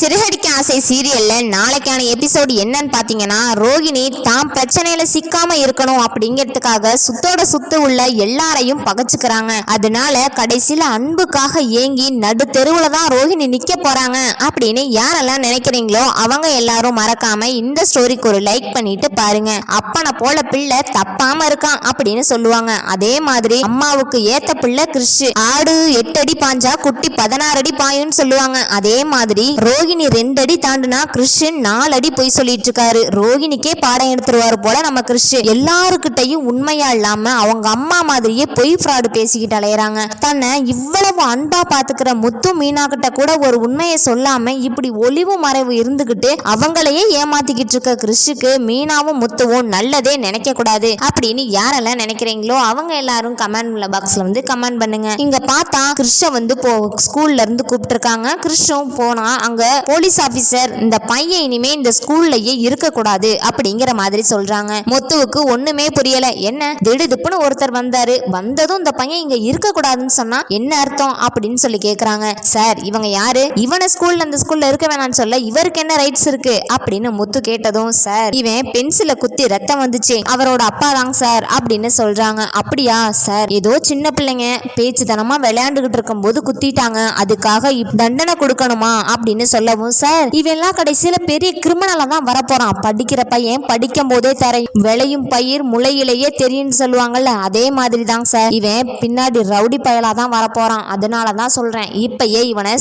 சிறுகடிக்க ஆசை சீரியல்ல நாளைக்கான எபிசோடு என்னன்னு பாத்தீங்கன்னா ரோகிணி தாம் பிரச்சனையில சிக்காம இருக்கணும் அப்படிங்கிறதுக்காக சுத்தோட சுத்து உள்ள எல்லாரையும் பகச்சுக்கிறாங்க. அதனால கடைசியில அன்புக்காக ஏங்கி நடு தெருவுல தான் ரோகிணி நிக்க போறாங்க அப்படின்னு யாரெல்லாம் நினைக்கிறீங்களோ அவங்க எல்லாரும் மறக்காம இந்த ஸ்டோரிக்கு ஒரு லைக் பண்ணிட்டு பாருங்க. அப்பனை போல பிள்ளை தப்பாம இருக்கான் அப்படின்னு சொல்லுவாங்க. அதே மாதிரி அம்மாவுக்கு ஏத்த பிள்ளை கிறிஷ் ஆடு எட்டு அடி பாஞ்சா குட்டி பதினாறு அடி பாயும்னு சொல்லுவாங்க. அதே மாதிரி ரோஹி ரோஹிணி ரெண்டடி தாண்டுனா கிறிஸ்டின் நாலு அடி பொய் சொல்லிட்டு இருக்காரு ரோகிணிக்கே பாடம் எடுத்துருவாரு போல நம்ம கிறிஸ்டின் எல்லாருக்கிட்டையும் உண்மையா இல்லாம அவங்க அம்மா மாதிரியே பொய் ஃப்ராடு பேசிக்கிட்டு அலையறாங்க. தன்னை இவ்வளவு அன்பா பாத்துக்கிற முத்து மீனா கிட்ட கூட ஒரு உண்மையை சொல்லாம இப்படி ஒளிவு மறைவு இருந்துகிட்டு அவங்களையே ஏமாத்திக்கிட்டு இருக்க கிறிஷுக்கு மீனாவும் முத்துவும் நல்லதே நினைக்க கூடாது அப்படின்னு யாரெல்லாம் நினைக்கிறீங்களோ அவங்க எல்லாரும் கமெண்ட் பாக்ஸ்ல வந்து கமெண்ட் பண்ணுங்க. இங்க பார்த்தா கிறிஷ வந்து போ ஸ்கூல்ல இருந்து கூப்பிட்டுருக்காங்க. கிறிஷும் போனா அங்க போலீஸ் ஆபீசர் இந்த பையன் இனிமே இந்த ஸ்கூல்லயே இருக்க கூடாது அப்படிங்கிற மாதிரி சொல்றாங்க. முத்துவுக்கு ஒண்ணுமே புரியல. என்ன? திடுதுப்புன்னு ஒருத்தர் வந்தாரு. வந்ததும் இந்த பையன் இங்க இருக்க கூடாதுன்னு சொன்னா என்ன அர்த்தம் அப்படின்னு சொல்லி கேக்குறாங்க. சார் இவங்க யாரு? இவனை ஸ்கூல்ல அந்த ஸ்கூல்ல இருக்க வேணாம்னு சொல்ல இவருக்கு என்ன ரைட்ஸ் இருக்கு? அப்படின்னு முத்து கேட்டதும் சார் இவன் பென்சில குத்தி ரத்தம் வந்துச்சு. அவரோட அப்பா தாங்க சார் அப்படின்னு சொல்றாங்க. அப்படியா சார்? ஏதோ சின்ன பிள்ளைங்க பேச்சுத்தனமா விளையாண்டுகிட்டு இருக்கும்போது குத்திட்டாங்க. அதுக்காக தண்டனை கொடுக்கணுமா? அப்படின்னு சொல்ல சொல்லவும் சார். இவெல்லாம் கடைசியில பெரிய கிரிமினலா தான் வரப்போறான். படிக்கிற பையன் படிக்கும் போதே தரையும் விளையும் பயிர் முளையிலேயே தெரியும்னு சொல்லுவாங்கல்ல அதே மாதிரி தான் சார். இவன் பின்னாடி ரவுடி பயலா தான் வரப்போறான். அதனால தான் சொல்றேன். இப்பயே இவனை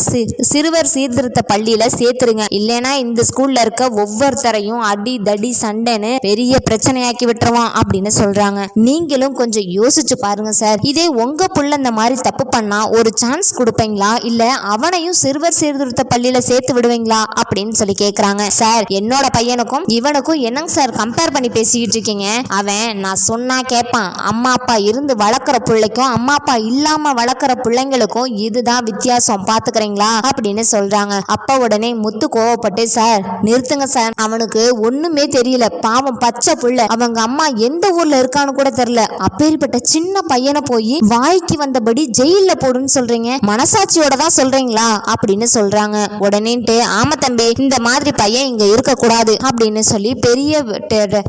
சிறுவர் சீர்திருத்த பள்ளியில சேர்த்துருங்க. இல்லைன்னா இந்த ஸ்கூல்ல இருக்க ஒவ்வொருத்தரையும் அடி தடி சண்டைன்னு பெரிய பிரச்சனையாக்கி விட்டுருவான் அப்படின்னு சொல்றாங்க. நீங்களும் கொஞ்சம் யோசிச்சு பாருங்க சார். இதே உங்க புள்ள இந்த மாதிரி தப்பு பண்ணா ஒரு சான்ஸ் கொடுப்பீங்களா? இல்ல அவனையும் சிறுவர் சீர்திருத்த பள்ளியில சேர்த்து விடுவீங்களா? அப்படின்னு சொல்லி கேக்குறாங்க. சார் என்னோட பையனுக்கும் இவனுக்கும் என்னங்க சார் கம்பேர் பண்ணி பேசிக்கிட்டு இருக்கீங்க? அவன் நான் சொன்னா கேட்பான் அம்மா அப்பா இருந்து வளர்க்குற பிள்ளைக்கும் அம்மா அப்பா இல்லாம வளர்க்குற பிள்ளைங்களுக்கும் இதுதான் வித்தியாசம். பாத்துக்கிறீங்களா? அப்படின்னு சொல்றாங்க. அப்ப உடனே முத்து கோவப்பட்டு சார் நிறுத்துங்க சார். அவனுக்கு ஒண்ணுமே தெரியல. பாவம் பச்சை புள்ள. அவங்க அம்மா எந்த ஊர்ல இருக்கான்னு கூட தெரியல. அப்பேற்பட்ட சின்ன பையனை போய் வாய்க்கு வந்தபடி ஜெயில போடுன்னு சொல்றீங்க. மனசாட்சியோட தான் சொல்றீங்களா? அப்படின்னு சொல்றாங்க. உடனேன்ட்டு ஆமா தம்பி இந்த மாதிரி பையன் இங்க இருக்க கூடாது அப்படின்னு சொல்லி பெரிய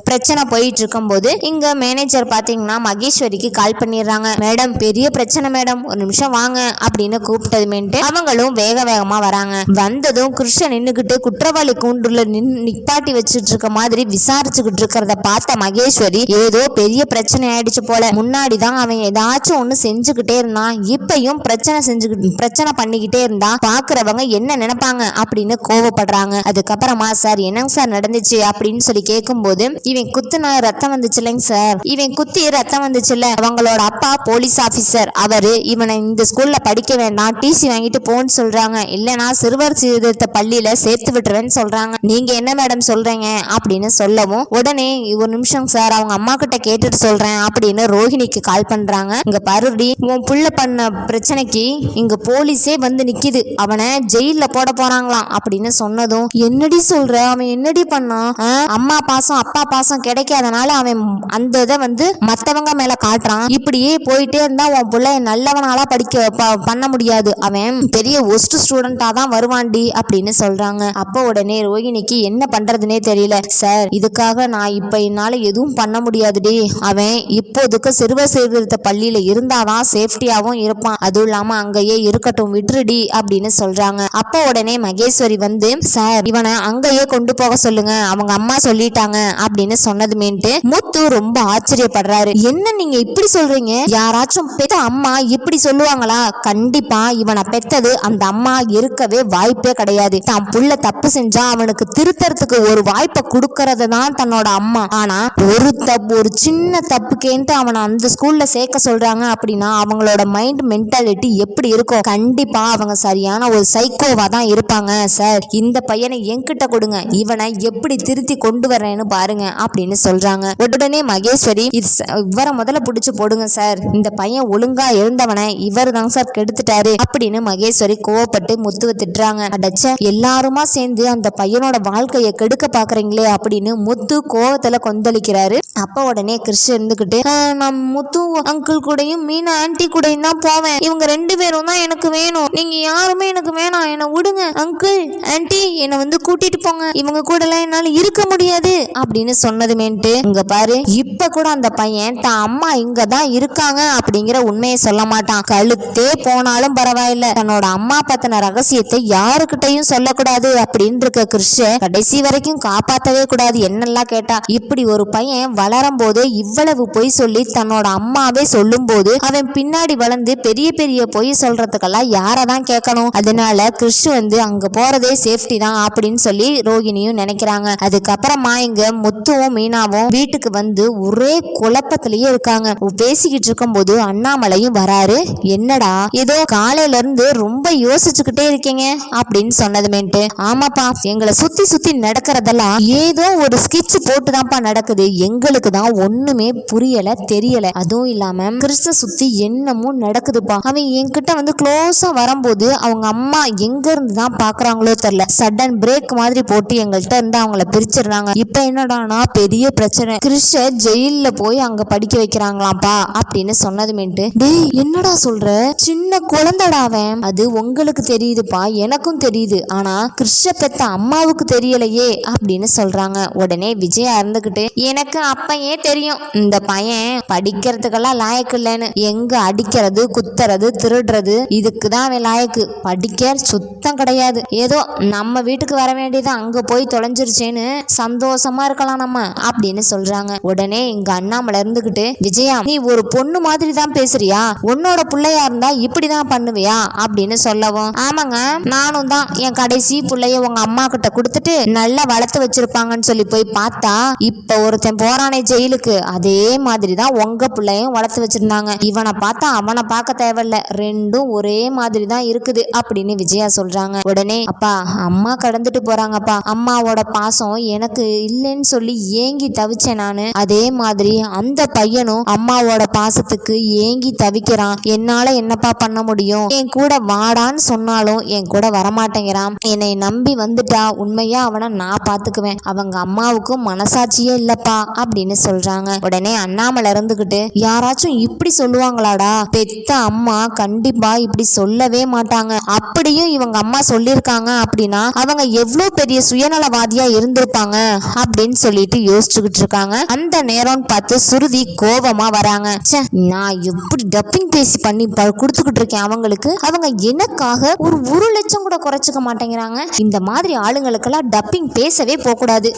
பிரச்சனை போயிட்டு இருக்கும்போது இங்க மேனேஜர் பாத்தீங்கன்னா மகேஸ்வரிக்கு கால் பண்ணிடுறாங்க. மேடம் பெரிய பிரச்சனை மேடம். ஒரு நிமிஷம் வாங்க அப்படின்னு கூப்பிட்டதுமேன்ட்டு அவங்களும் வேக வேகமா வராங்க. வந்ததும் கிருஷ்ணன் நின்னுகிட்டு குற்றவாளி கூண்டுல நின் நிப்பாட்டி வச்சுட்டு இருக்க மாதிரி விசாரிச்சுக்கிட்டு இருக்கிறத பார்த்த மகேஸ்வரி ஏதோ பெரிய பிரச்சனை ஆயிடுச்சு போல. முன்னாடி தான் அவன் ஏதாச்சும் ஒண்ணு செஞ்சுக்கிட்டே இருந்தான். இப்பயும் பிரச்சனை செஞ்சுக்கிட்டு பிரச்சனை பண்ணிக்கிட்டே இருந்தா பாக்குறவங்க என்ன நினைப்பாங்க? அப்படின்னு கோவப்படுறாங்க. அதுக்கப்புறமா சார் என்னங்க சார் நடந்துச்சு? அப்படின்னு சொல்லி கேட்கும்போது இவன் குத்துனா ரத்தம் வந்துச்சு இல்லைங்க சார். இவன் குத்தி ரத்தம் வந்துச்சுல்ல. அவங்களோட அப்பா போலீஸ் ஆபீசர் அவரு இவனை இந்த ஸ்கூல்ல படிக்க வேண்டாம். டிசி வாங்கிட்டு போன்னு சொல்றாங்க. இல்லனா சிறுவர் சீர்திருத்த பள்ளியில சேர்த்து விட்டுருவேன்னு சொல்றாங்க. நீங்க என்ன மேடம் சொல்றீங்க? அப்படின்னு சொல்லவும் உடனே ஒரு நிமிஷம் சார். அவங்க அம்மா கிட்ட கேட்டுட்டு சொல்றேன். அப்படின்னு ரோஹிணிக்கு கால் பண்றாங்க. இங்க பருடி உன் புள்ள பண்ண பிரச்சனைக்கு இங்க போலீஸே வந்து நிக்குது. அவனை ஜெயில போட போறாங்க. போறாங்களாம் அப்படின்னு சொன்னதும் என்னடி சொல்ற? அவன் என்னடி பண்ணான் அம்மா பாசம் அப்பா பாசம் கிடைக்காதனால அவன் அந்த இதை வந்து மத்தவங்க மேல காட்டுறான். இப்படியே போயிட்டே இருந்தா உன் பிள்ளை நல்லவனால படிக்க பண்ண முடியாது. அவன் பெரிய ஒஸ்ட் ஸ்டூடெண்டா தான் வருவான்டி அப்படின்னு சொல்றாங்க. அப்போ உடனே ரோகிணிக்கு என்ன பண்றதுனே தெரியல. சார் இதுக்காக நான் இப்ப என்னால எதுவும் பண்ண முடியாதுடி. அவன் இப்போதுக்கு சிறுவ சீர்திருத்த பள்ளியில இருந்தாதான் சேஃப்டியாவும் இருப்பான். அதுவும் இல்லாம அங்கேயே இருக்கட்டும் விட்டுருடி அப்படின்னு சொல்றாங்க. அப்போ உடனே மகேஸ்வரி வந்து சார் இவனை அங்கேயே கொண்டு போக சொல்லுங்க. அவங்க அம்மா சொல்லிட்டாங்க. அப்படின்னு சொன்னதுமேன்ட்டு முத்து ரொம்ப ஆச்சரியப்படுறாரு. என்ன நீங்க இப்படி சொல்றீங்க? யாராச்சும் பெத்த அம்மா இப்படி சொல்லுவாங்களா? கண்டிப்பா இவனை பெத்தது அந்த அம்மா இருக்கவே வாய்ப்பே கிடையாது. தான் புள்ள தப்பு செஞ்சா அவனுக்கு திருத்தறதுக்கு ஒரு வாய்ப்பை கொடுக்கறது தான் தன்னோட அம்மா. ஆனா ஒரு தப்பு ஒரு சின்ன தப்புக்கேன்ட்டு அவனை அந்த ஸ்கூல்ல சேர்க்க சொல்றாங்க அப்படின்னா அவங்களோட மைண்ட் மென்டாலிட்டி எப்படி இருக்கும்? கண்டிப்பா அவங்க சரியான ஒரு சைக்கோவா தான் இருப்பாங்க. சார் இந்த பையனை என்கிட்ட கொடுங்க. இவனை எப்படி திருத்தி கொண்டு வரேன்னு பாருங்க அப்படின்னு சொல்றாங்க. உடனே மகேஸ்வரி இது இவரை முதல்ல பிடிச்சு போடுங்க சார். இந்த பையன் ஒழுங்கா இருந்தவனை இவர் தான் சார் கெடுத்துட்டாரு அப்படின்னு மகேஸ்வரி கோவப்பட்டு முத்துவ திட்டுறாங்க. அடச்ச எல்லாருமா சேர்ந்து அந்த பையனோட வாழ்க்கையை கெடுக்க பாக்குறீங்களே அப்படின்னு முத்து கோவத்துல கொந்தளிக்கிறாரு. அப்ப உடனே கிறிஷ் இருந்துகிட்டு நான் முத்து அங்கிள் கூடயும் மீனா ஆன்டி கூடயும் தான் போவேன். இவங்க ரெண்டு பேரும் தான் எனக்கு வேணும். நீங்க யாருமே எனக்கு வேணாம். என்னை விடுங்க அங்கிள் அங்கிள் ஆன்டி என்னை வந்து கூட்டிட்டு போங்க. இவங்க கூட எல்லாம் என்னால இருக்க முடியாது. அப்படின்னு சொன்னதுமேன்ட்டு இங்க பாரு இப்ப கூட அந்த பையன் தான் அம்மா இங்க தான் இருக்காங்க அப்படிங்கிற உண்மையை சொல்ல மாட்டான். கழுத்தே போனாலும் பரவாயில்ல. தன்னோட அம்மா பத்தின ரகசியத்தை யாருக்கிட்டையும் சொல்லக்கூடாது அப்படின்னு இருக்க கிறிஷ கடைசி வரைக்கும் காப்பாத்தவே கூடாது என்னெல்லாம் கேட்டா. இப்படி ஒரு பையன் வளரும் போதே இவ்வளவு பொய் சொல்லி தன்னோட அம்மாவே சொல்லும் போது அவன் பின்னாடி வளர்ந்து பெரிய பெரிய பொய் சொல்றதுக்கெல்லாம் யாரை தான் கேட்கணும்? அதனால கிறிஷ் வந்து அங்க போறதே சேஃப்டி தான் அப்படின்னு சொல்லி ரோகிணியும் நினைக்கிறாங்க. அதுக்கப்புறமா இங்க முத்துவும் மீனாவும் வீட்டுக்கு வந்து ஒரே குழப்பத்திலேயே இருக்காங்க. பேசிக்கிட்டு இருக்கும்போது அண்ணாமலையும் வராரு. என்னடா ஏதோ காலையில இருந்து ரொம்ப யோசிச்சுக்கிட்டே இருக்கீங்க அப்படின்னு சொன்னதுமேட்டு ஆமாப்பா எங்களை சுத்தி சுத்தி நடக்கிறதெல்லாம் ஏதோ ஒரு ஸ்கெட்ச் போட்டுதான்ப்பா நடக்குது. எங்களுக்கு தான் ஒண்ணுமே புரியல தெரியல. அதுவும் இல்லாம கிறிஸ்த சுத்தி என்னமோ நடக்குதுப்பா. அவன் என்கிட்ட வந்து க்ளோஸா வரும்போது அவங்க அம்மா எங்க இருந்து தான் பாக்குறாங்களோ தெரியல. சடன் பிரேக் மாதிரி போட்டு எங்கள்கிட்ட இருந்து அவங்கள பிரிச்சிடுறாங்க. இப்ப என்னடானா பெரிய பிரச்சனை. கிறிஷ ஜெயிலில் போய் அங்க படிக்க வைக்கிறாங்களாம்ப்பா அப்படின்னு சொன்னதுமேட்டு டேய் என்னடா சொல்ற? சின்ன குழந்தடா அவன். அது உங்களுக்கு தெரியுதுப்பா எனக்கும் தெரியுது. ஆனா கிறிஷ பெத்த அம்மாவுக்கு தெரியலையே அப்படின்னு சொல்றாங்க. உடனே விஜயா இருந்துகிட்டு எனக்கு அப்பயே தெரியும். இந்த பையன் படிக்கிறதுக்கெல்லாம் லாயக்கு இல்லைன்னு. எங்க அடிக்கிறது குத்துறது திருடுறது இதுக்கு தான் அவன் லாயக்கு. படிக்க சுத்தம் கிடையாது. ஏதோ நம்ம வீட்டுக்கு வர வேண்டியது அங்க போய் தொலைஞ்சிருச்சேன்னு சந்தோஷமா இருக்கலாம் நம்ம அப்படின்னு சொல்றாங்க. உடனே இங்க அண்ணாமலை இருந்துகிட்டு விஜயா நீ ஒரு பொண்ணு மாதிரி தான் பேசுறியா? உன்னோட பிள்ளையா இருந்தா இப்படிதான் பண்ணுவியா? அப்படின்னு சொல்லவும் ஆமாங்க நானும் தான் என் கடைசி பிள்ளைய உங்க அம்மா கிட்ட கொடுத்துட்டு நல்லா வளர்த்து வச்சிருப்பாங்கன்னு சொல்லி போய் பார்த்தா இப்ப ஒருத்தன் போறானே ஜெயிலுக்கு. அதே மாதிரி தான் உங்க பிள்ளையும் வளர்த்து வச்சிருந்தாங்க. இவனை பார்த்தா அவனை பார்க்க தேவையில்ல. ரெண்டும் ஒரே மாதிரி தான் இருக்குது அப்படின்னு விஜயா சொல்றாங்க. உடனே அப்பா அம்மா கடந்துட்டு போறாங்கப்பா. அம்மாவோட பாசம் எனக்கு இல்லைன்னு சொல்லி ஏங்கி தவிச்சேன் நானு. அதே மாதிரி அந்த பையனும் அம்மாவோட பாசத்துக்கு ஏங்கி தவிக்கிறான். என்னால என்னப்பா பண்ண முடியும்? என் கூட வாடான்னு சொன்னாலும் என் கூட வரமாட்டேங்கிறான். என்னை நம்பி வந்துட்டா உண்மையா அவனை நான் பாத்துக்குவேன். அவங்க அம்மாவுக்கும் மனசாட்சியே இல்லப்பா அப்படின்னு சொல்றாங்க. உடனே அண்ணாமலை இருந்துகிட்டு யாராச்சும் இப்படி சொல்லுவாங்களாடா? பெத்த அம்மா கண்டிப்பா இப்படி சொல்லவே மாட்டாங்க. அப்படியும் இவங்க அம்மா சொல்லி சொல்லியிருக்காங்க அப்படின்னா அவங்க எவ்வளவு பெரிய சுயநலவாதியா இருந்திருப்பாங்க அப்படின்னு சொல்லிட்டு யோசிச்சுக்கிட்டு இருக்காங்க. அந்த நேரம் பார்த்து சுருதி கோபமா வராங்க. ச்சே நான் எப்படி டப்பிங் பேசி பண்ணி கொடுத்துக்கிட்டு இருக்கேன் அவங்களுக்கு? அவங்க எனக்காக ஒரு ஒரு லட்சம் கூட குறைச்சிக்க மாட்டேங்கிறாங்க. இந்த மாதிரி ஆளுங்களுக்கெல்லாம் டப்பிங் பேசவே போகக்கூடாது.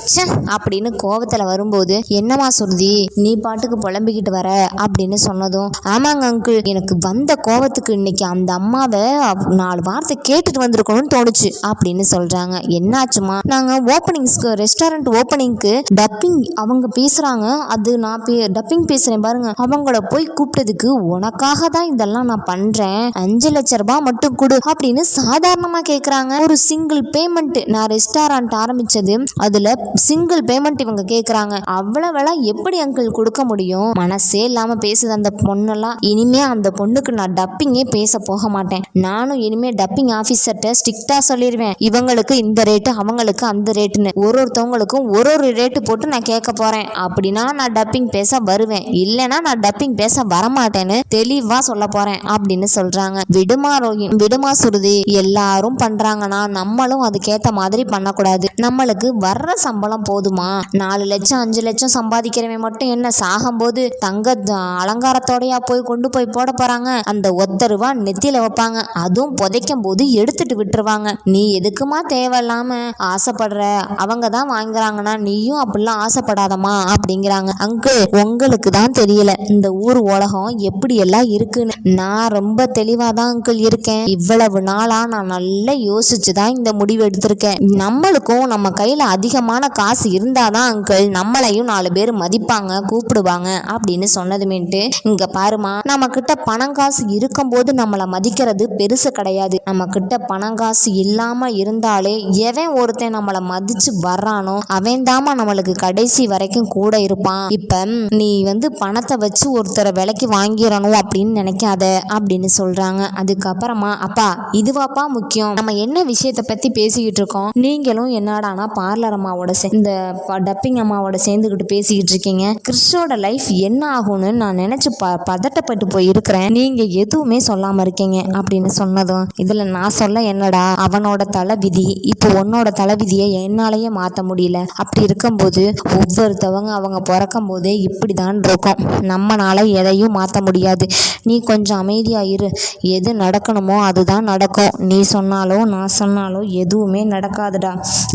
அப்படின்னு கோவத்துல வரும்போது என்னம்மா சுருதி நீ பாட்டுக்கு புலம்பிக்கிட்டு வர? அப்படின்னு சொன்னதும் ஆமாங்க அங்கிள் எனக்கு வந்த கோவத்துக்கு இன்னைக்கு அந்த அம்மாவை நாலு வார்த்தை கேட்டுட்டு வந்திருக்கணும்னு தோணுது போச்சு அப்படின்னு சொல்றாங்க. என்னாச்சுமா? நாங்க ஓப்பனிங்ஸ்க்கு ரெஸ்டாரண்ட் ஓப்பனிங்க்கு டப்பிங் அவங்க பேசுறாங்க. அது நான் டப்பிங் பேசுறேன் பாருங்க. அவங்கள போய் கூப்பிட்டதுக்கு உனக்காக தான் இதெல்லாம் நான் பண்றேன். அஞ்சு லட்ச ரூபாய் மட்டும் கொடு அப்படின்னு சாதாரணமா கேக்குறாங்க. ஒரு சிங்கிள் பேமெண்ட் நான் ரெஸ்டாரண்ட் ஆரம்பிச்சது அதுல சிங்கிள் பேமெண்ட் இவங்க கேக்குறாங்க. அவ்வளவெல்லாம் எப்படி அங்கிள் கொடுக்க முடியும்? மனசே இல்லாம பேசுது அந்த பொண்ணெல்லாம். இனிமே அந்த பொண்ணுக்கு நான் டப்பிங்கே பேச போக மாட்டேன். நானும் இனிமே டப்பிங் ஆஃபீஸர்கிட்ட நான் சொல்லிடுவேன் இவங்களுக்கு இந்த ரேட்டு அவங்களுக்கு அந்த ரேட்டுன்னு ஒரு ஒருத்தவங்களுக்கும் ஒரு ஒரு ரேட்டு போட்டு நான் கேட்க போறேன். அப்படின்னா நான் டப்பிங் பேச வருவேன். இல்லைன்னா நான் டப்பிங் பேச வரமாட்டேன்னு தெளிவா சொல்ல போறேன் அப்படின்னு சொல்றாங்க. விடுமா ரோஹி விடுமா சுருதி? எல்லாரும் பண்றாங்கன்னா நம்மளும் அதுக்கேத்த மாதிரி பண்ணக்கூடாது. நம்மளுக்கு வர்ற சம்பளம் போதுமா? நாலு லட்சம் அஞ்சு லட்சம் சம்பாதிக்கிறவன் மட்டும் என்ன சாகும்போது தங்க அலங்காரத்தோடையா போய் கொண்டு போய் போட போறாங்க? அந்த ஒத்த ரூபா நெத்தியில வைப்பாங்க. அதுவும் புதைக்கும் போது எடுத்துட்டு விட்டுருவாங்க. நீ எதுக்குமா தேவையில்லாம ஆசைப்படுற? அவங்க தான் வாங்குறாங்கன்னா நீயும் அப்படிலாம் ஆசைப்படாதம்மா அப்படிங்கிறாங்க. அங்கிள் உங்களுக்கு தான் தெரியல. இந்த ஊர் உலகம் எப்படி எல்லாம் இருக்குன்னு. நான் ரொம்ப தெளிவாதான் அங்கிள் இருக்கேன். இவ்வளவு நாளா நான் நல்லா யோசிச்சு தான் இந்த முடிவு எடுத்திருக்கேன். நம்மளுக்கும் நம்ம கையில அதிகமான காசு இருந்தாதான் அங்கிள் நம்மளையும் நாலு பேர் மதிப்பாங்க கூப்பிடுவாங்க அப்படின்னு சொன்னதுமேட்டு இங்க பாருமா நம்ம கிட்ட பணம் காசு இருக்கும்போது நம்மளை மதிக்கிறது பெருசு கிடையாது. நம்ம கிட்ட பணம் காசு இல்லாம இருந்தாலே எவன் ஒருத்தன் நம்மளை மதிச்சு வர்றானோ அவன் தாமா நம்மளுக்கு கடைசி வரைக்கும் கூட இருப்பான். இப்ப நீ வந்து பணத்தை வச்சு ஒருத்தரை விலைக்கு வாங்கிடணும் அப்படின்னு நினைக்காத அப்படின்னு சொல்றாங்க. அதுக்கப்புறமா அப்பா இதுவாப்பா முக்கியம். நம்ம என்ன விஷயத்தை பத்தி பேசிக்கிட்டு இருக்கோம்? நீங்களும் என்னடானா பார்லர் அம்மாவோட இந்த டப்பிங் அம்மாவோட சேர்ந்துக்கிட்டு பேசிக்கிட்டு இருக்கீங்க. கிறிஸ்டோட லைஃப் என்ன ஆகும்னு நான் நினைச்சு ப பதட்டப்பட்டு போய் இருக்கிறேன் நீங்க எதுவுமே சொல்லாம இருக்கீங்க அப்படின்னு சொன்னதும் இதுல நான் சொல்ல என்னடா? அவ அவனோட தலைவிதி இப்போ உன்னோட தலைவிதியை என்னாலேயே மாற்ற முடியல. அப்படி இருக்கும்போது ஒவ்வொருத்தவங்க அவங்க பிறக்கும் போதே இப்படி தான் இருக்கும். நம்மனால் எதையும் மாற்ற முடியாது. நீ கொஞ்சம் அமைதியாக இரு. எது நடக்கணுமோ அதுதான் நடக்கும். நீ சொன்னாலோ நான் சொன்னாலோ எதுவுமே நடக்காதுடா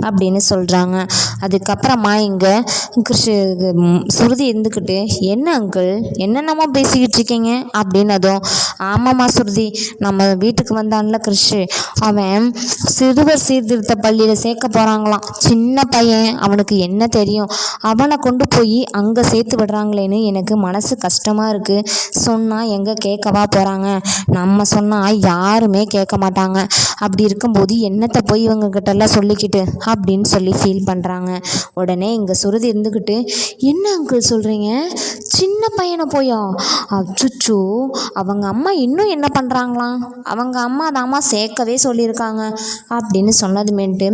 அப்படின்னு சொல்கிறாங்க அதுக்கப்புறமா இங்கே கிருஷ் சுருதி இருந்துக்கிட்டு என்ன அங்கிள் என்னென்னமோ பேசிக்கிட்டு இருக்கீங்க? அப்படின்னு அதுவும் ஆமாம்மா சுருதி. நம்ம வீட்டுக்கு வந்தான்ல கிருஷ். அவன் சிறுவர் சீர்திருத்த பள்ளியில் சேர்க்க போகிறாங்களாம் சின்ன பையன் அவனுக்கு என்ன தெரியும்? அவனை கொண்டு போய் அங்கே சேர்த்து விடுறாங்களேன்னு எனக்கு மனசு கஷ்டமாக இருக்குது சொன்னால் எங்கே கேட்கவா போகிறாங்க நம்ம சொன்னால் யாருமே கேட்க மாட்டாங்க. அப்படி இருக்கும்போது என்னத்தை போய் இவங்கக்கிட்டலாம் சொல்லிக்கிட்டு அப்படின்னு சொல்லி ஃபீல் பண்ணுறாங்க உடனே இங்கே சுருதி இருந்துக்கிட்டு என்ன அங்கிள் சொல்கிறீங்க சின்ன பையனை போயா? அச்சுச்சோ அவங்க அம்மா இன்னும் என்ன பண்ணுறாங்களாம் அவங்க அம்மா தாம்மா சேர்க்கவே சொல்லியிருக்காங்க. அப்படின்னு சொன்னதுமேட்டு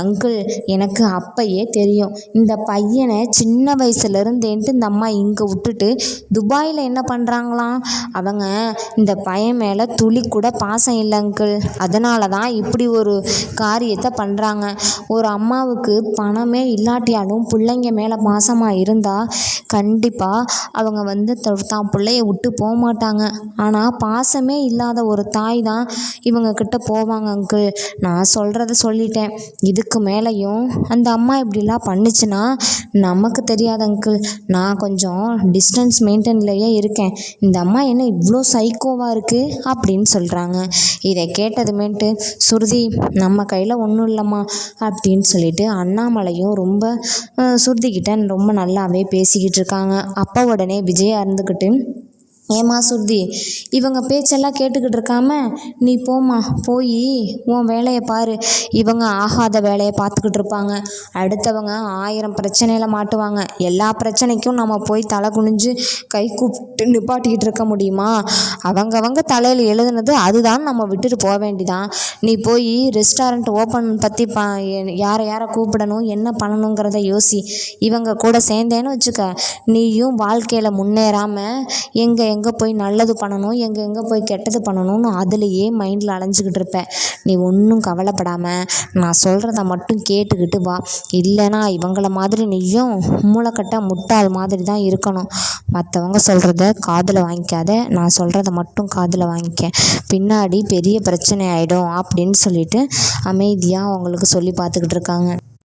அங்கிள் எனக்கு அப்பையே தெரியும். இந்த பையனை சின்ன வயசுலேருந்தேன்ட்டு இந்த அம்மா இங்கே விட்டுட்டு துபாயில் என்ன பண்ணுறாங்களாம் அவங்க இந்த பையன் மேலே துளி கூட பாசம் இல்லை அங்கிள். அதனால தான் இப்படி ஒரு காரியத்தை பண்ணுறாங்க ஒரு அம்மாவுக்கு பணமே இல்லாட்டியாலும் பிள்ளைங்க மேலே பாசமாக இருந்தால் கண்டிப்பாக அவங்க வந்து தான் பிள்ளைய விட்டு போக மாட்டாங்க ஆனால் பாசமே இல்லாத ஒரு தாய் தான் இவங்க கிட்ட போவாங்க அங்கிள். நான் சொல்கிறத சொல்லிட்டேன். இதுக்கு மேலேயும் அந்த அம்மா இப்படிலாம் பண்ணுச்சுன்னா நமக்கு தெரியாது அங்கிள் நான் கொஞ்சம் டிஸ்டன்ஸ் மெயின்டைன்லேயே இருக்கேன். இந்த அம்மா என்ன இவ்வளோ சைக்கோவாக இருக்குது அப்படின்னு சொல்கிறாங்க இதை கேட்டதுமேட்டு சுருதி நம்ம கையில் ஒன்றும் இல்லைம்மா அப்படின்னு சொல்லிட்டு அண்ணாமலையும் ரொம்ப சுருதிக்கிட்ட ரொம்ப நல்லாவே பேசிக்கிட்டு இருக்காங்க. அப்போ உடனே விஜயா இருந்துக்கிட்டு ஏம்மா சுருதி இவங்க பேச்செல்லாம் கேட்டுக்கிட்டு இருக்காம நீ போம்மா போய் உன் வேலையை பாரு. இவங்க ஆகாத வேலையை பார்த்துக்கிட்டு இருப்பாங்க. அடுத்தவங்க ஆயிரம் பிரச்சனையில் மாட்டுவாங்க. எல்லா பிரச்சனைக்கும் நம்ம போய் தலை குனிஞ்சு கை கூப்பிட்டு நிப்பாட்டிக்கிட்டு இருக்க முடியுமா? அவங்கவங்க தலையில் எழுதுனது அதுதான். நம்ம விட்டுட்டு போக வேண்டிதான். நீ போய் ரெஸ்டாரண்ட் ஓப்பன் பற்றி பா யாரை யாரை கூப்பிடணும் என்ன பண்ணணுங்கிறத யோசி. இவங்க கூட சேர்ந்தேன்னு வச்சுக்க நீயும் வாழ்க்கையில் முன்னேறாமல் எங்கே எங்கே போய் நல்லது பண்ணணும் எங்கே எங்கே போய் கெட்டது பண்ணணும்னு அதுலேயே மைண்டில் அலைஞ்சிக்கிட்டு இருப்பேன். நீ ஒன்றும் கவலைப்படாமல் நான் சொல்கிறத மட்டும் கேட்டுக்கிட்டு வா. இல்லைனா இவங்கள மாதிரி நீயும் மூளைக்கட்ட முட்டாள் மாதிரி தான் இருக்கணும். மற்றவங்க சொல்கிறத காதில் வாங்கிக்காத. நான் சொல்கிறத மட்டும் காதில் வாங்கிக்க. பின்னாடி பெரிய பிரச்சனை ஆகிடும் அப்படின்னு சொல்லிட்டு அமைதியாக அவங்களுக்கு சொல்லி பார்த்துக்கிட்டு இருக்காங்க.